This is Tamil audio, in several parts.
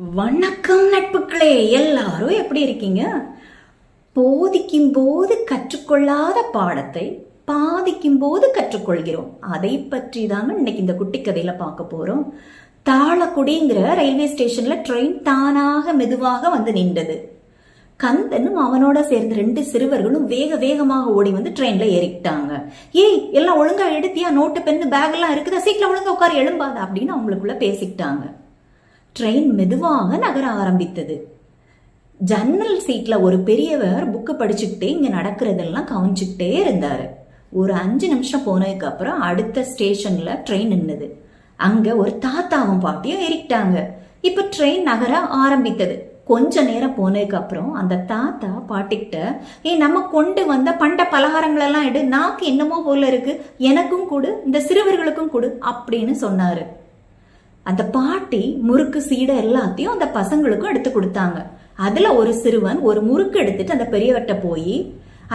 வணக்கம் நட்புகளே எல்லாரும் எப்படி இருக்கீங்க? போதிக்கும் போது கற்றுக்கொள்ளாத பாடத்தை பாதிக்கும் போது கற்றுக்கொள்கிறோம். அதை பற்றி தாங்க இன்னைக்கு இந்த குட்டி கதையில பார்க்க போறோம். தாளக்குடிங்கிற ரயில்வே ஸ்டேஷன்ல ட்ரெயின் தானாக மெதுவாக வந்து நின்றது. கந்தனும் அவனோட சேர்ந்த ரெண்டு சிறுவர்களும் வேக வேகமாக ஓடி வந்து ட்ரெயின்ல ஏறிக்கிட்டாங்க ஏய் எல்லாம் ஒழுங்கா எடுத்தியா? நோட்டு பென்னு பேக் எல்லாம் இருக்குதா? சீக்கிரம் ஒழுங்கா உட்கார எழும்பாத அப்படின்னு அவங்களுக்குள்ள பேசிக்கிட்டாங்க. ட்ரெயின் மெதுவாக நகர ஆரம்பித்தது. ஜன்னல் சீட்ல ஒரு பெரியவர் புக்கு படிச்சுக்கிட்டே இங்க நடக்கிறதெல்லாம் கவனிச்சுக்கிட்டே இருந்தாரு. ஒரு அஞ்சு நிமிஷம் போனதுக்கு அப்புறம் அடுத்த ஸ்டேஷன்ல ட்ரெயின் நின்னுது. அங்க ஒரு தாத்தாவும் பாட்டியும் ஏறிக்கிட்டாங்க. இப்ப ட்ரெயின் நகர ஆரம்பித்தது. கொஞ்ச நேரம் போனதுக்கு அப்புறம் அந்த தாத்தா பாட்டிக்கிட்ட ஏ நம்ம கொண்டு வந்த பண்ட பலகாரங்கள் எல்லாம் எடு. நாக்கு என்னமோ போல இருக்கு. எனக்கும் கொடு இந்த சிறுவர்களுக்கும் கொடு அப்படின்னு சொன்னாரு. அந்த பாட்டி முறுக்கு சீடை எல்லாத்தையும் அந்த பசங்களுக்கும் எடுத்து கொடுத்தாங்க. அதுல ஒரு சிறுவன் ஒரு முறுக்கு எடுத்துட்டு அந்த பெரியவர்கிட்ட போய்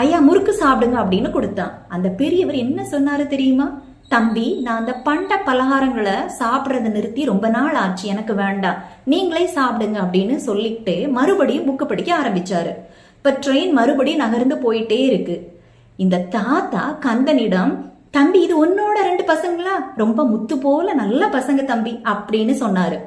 ஐயா முறுக்கு சாப்பிடுங்க அப்படின்னு கொடுத்தான். அந்த பெரியவர் என்ன சொன்னாரு தெரியுமா? தம்பி நான் அந்த பண்ட பலகாரங்களை சாப்பிட்றத நிறுத்தி ரொம்ப நாள் ஆச்சு எனக்கு வேண்டாம். நீங்களே சாப்பிடுங்க அப்படின்னு சொல்லிட்டு மறுபடியும் புக்கு படிக்க ஆரம்பிச்சாரு. இப்ப ட்ரெயின் மறுபடியும் நகர்ந்து போயிட்டே இருக்கு. இந்த தாத்தா கந்தனிடம் தம்பி இது உன்னோட ரெண்டு பசங்களா? ரொம்ப முத்து போல நல்ல பசங்க தம்பி அப்படின்னு சொன்னாரு.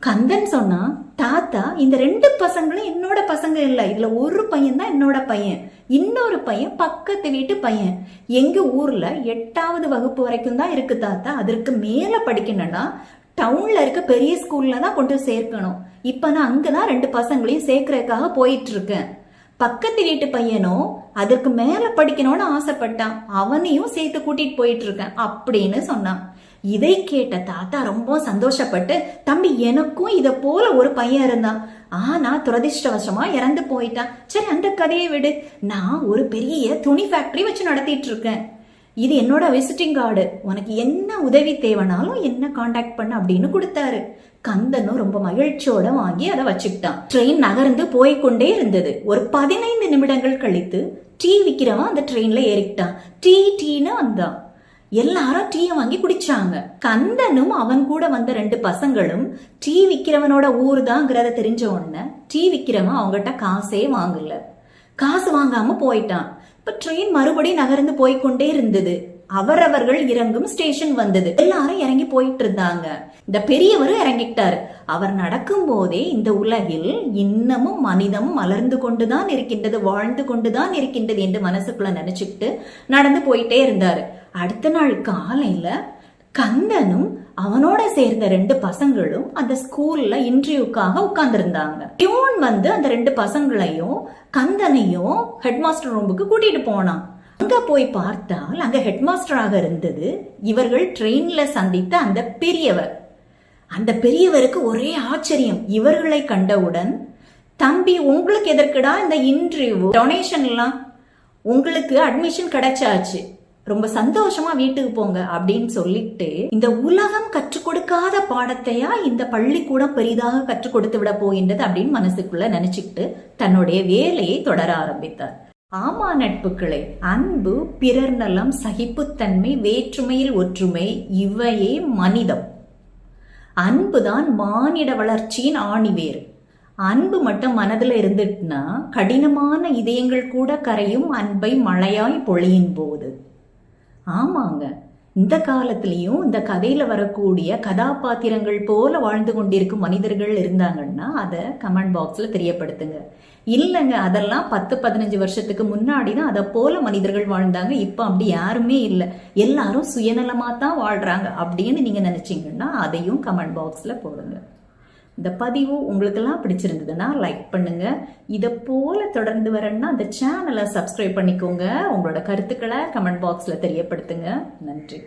கந்தன் சொன்னா தாத்தா இந்த ரெண்டு பசங்களும் என்னோட பசங்க இல்ல. இதுல ஒரு பையன் தான் என்னோட பையன். இன்னொரு பையன் பக்கத்து வீட்டு பையன். எங்க ஊர்ல எட்டாவது வகுப்பு வரைக்கும் தான் இருக்கு தாத்தா. அதற்கு மேல படிக்கணும்னா டவுன்ல இருக்க பெரிய ஸ்கூல்ல தான் கொண்டு சேர்க்கணும். இப்ப நான் அங்கதான் ரெண்டு பசங்களையும் சேர்க்கறதுக்காக போயிட்டு இருக்கேன். பக்கத்து வீட்டு பையனும் அதுக்கு மேல படிக்கணும்னு ஆசைப்பட்டான். அவனையும் சேர்த்து கூட்டிட்டு போயிட்டு இருக்கேன் அப்படின்னு சொன்னான். இதை கேட்ட தாத்தா ரொம்ப சந்தோஷப்பட்டு தம்பி எனக்கும் இத போல ஒரு பையன் இருந்தான். ஆனா துரதிருஷ்டவசமா இறந்து போயிட்டான். சரி அந்த கதையை விடு. நான் ஒரு பெரிய துணி ஃபேக்டரி வச்சு நடத்திட்டு இருக்கேன். இது என்னோட விசிட்டிங் கார்டு உனக்கு என்ன உதவி தேவைனாலும் என்ன காண்டாக்ட் பண்ண அப்படின்னு கொடுத்தாரு. கந்தனும் ரொம்ப மகிழ்ச்சியோட வாங்கி அதை வச்சுக்கிட்டான். ட்ரெயின் நகர்ந்து போய்க்கொண்டே இருந்தது. ஒரு பதினைந்து நிமிடங்கள் கழித்து டீ விற்கிறவன் அந்த ட்ரெயின்ல ஏறிக்கிட்டான். டீ டீன்னு வந்தான். எல்லாரும் டீயை வாங்கி குடிச்சாங்க. கந்தனும் அவன் கூட வந்த ரெண்டு பசங்களும் டீ விக்கிறவனோட ஊர் தாங்கிறத தெரிஞ்ச உடனே டீ விக்கிறவன் அவங்ககிட்ட காசே வாங்கல. காசு வாங்காம போயிட்டான். இப்ப ட்ரெயின் மறுபடியும் நகர்ந்து போய்க்கொண்டே இருந்தது. அவரவர்கள் இறங்கும் ஸ்டேஷன் வந்தது. எல்லாரும் இறங்கி போயிட்டு இருந்தாங்க இந்த பெரியவர் இறங்கிட்டாரு. அவர் நடக்கும் போதே இந்த உலகில் இன்னமும் மனிதம் மலர்ந்து கொண்டுதான் இருக்கின்றது வாழ்ந்து கொண்டுதான் இருக்கின்றது என்று மனசுக்குள்ள நினைச்சுக்கிட்டு நடந்து போயிட்டே இருந்தாரு. அடுத்த நாள் காலையில கந்தனும் அவனோட சேர்ந்த ரெண்டு பசங்களும் அந்த ஸ்கூல்ல இன்டர்வியூக்காக உட்கார்ந்துருந்தாங்க. டியூன் வந்து அந்த ரெண்டு பசங்களையும் கந்தனையும் ஹெட் மாஸ்டர் ரூமுக்கு கூட்டிட்டு போனான். அங்க போய் பார்த்தால் அங்க ஹெட் மாஸ்டராக இருந்தது இவர்கள் ட்ரெயின்ல சந்தித்த அந்த பெரியவர். அந்த பெரியவருக்கு ஒரே ஆச்சரியம். இவர்களை கண்டவுடன் தம்பி உங்களுக்கு எதற்குடா இந்த இன்டர்வியூ? டொனேஷன் எல்லாம் உங்களுக்கு அட்மிஷன் கிடைச்சாச்சு. ரொம்ப சந்தோஷமா வீட்டுக்கு போங்க அப்படின்னு சொல்லிட்டு இந்த உலகம் கற்றுக் கொடுக்காத பாடத்தையா இந்த பள்ளிக்கூடம் பெரிதாக கற்றுக் கொடுத்து விட போகின்றது அப்படின்னு மனசுக்குள்ள நினைச்சுக்கிட்டு தன்னுடைய வேலையை தொடர ஆரம்பித்தார். ஆமா நட்புகளே அன்பு பிறர் நலம் சகிப்புத்தன்மை வேற்றுமையில் ஒற்றுமை இவையே மனிதம். அன்புதான் மானிட வளர்ச்சியின் ஆணிவேர் அன்பு மட்டும் மனதில் இருந்துட்டுனா கடினமான இதயங்கள் கூட கரையும் அன்பை மழையாய் பொழியும் போது. ஆமாங்க. இந்த காலத்திலையும் இந்த கதையில வரக்கூடிய கதாபாத்திரங்கள் போல வாழ்ந்து கொண்டிருக்கும் மனிதர்கள் இருந்தாங்கன்னா அதை கமெண்ட் பாக்ஸ்ல தெரியப்படுத்துங்க. இல்லைங்க அதெல்லாம் பத்து பதினஞ்சு வருஷத்துக்கு முன்னாடி தான் அதை போல மனிதர்கள் வாழ்ந்தாங்க. இப்போ அப்படி யாருமே இல்லை. எல்லாரும் சுயநலமாக தான் வாழ்றாங்க அப்படின்னு நீங்க நினைச்சீங்கன்னா அதையும் கமெண்ட் பாக்ஸ்ல போடுங்க. இந்த பதிவு உங்களுக்கெல்லாம் பிடிச்சிருந்ததுன்னா லைக் பண்ணுங்க. இதை போல தொடர்ந்து வரேன்னா அந்த சேனலை சப்ஸ்கிரைப் பண்ணிக்கோங்க. உங்களோட கருத்துக்களை கமெண்ட் பாக்ஸில் தெரியப்படுத்துங்க. நன்றி.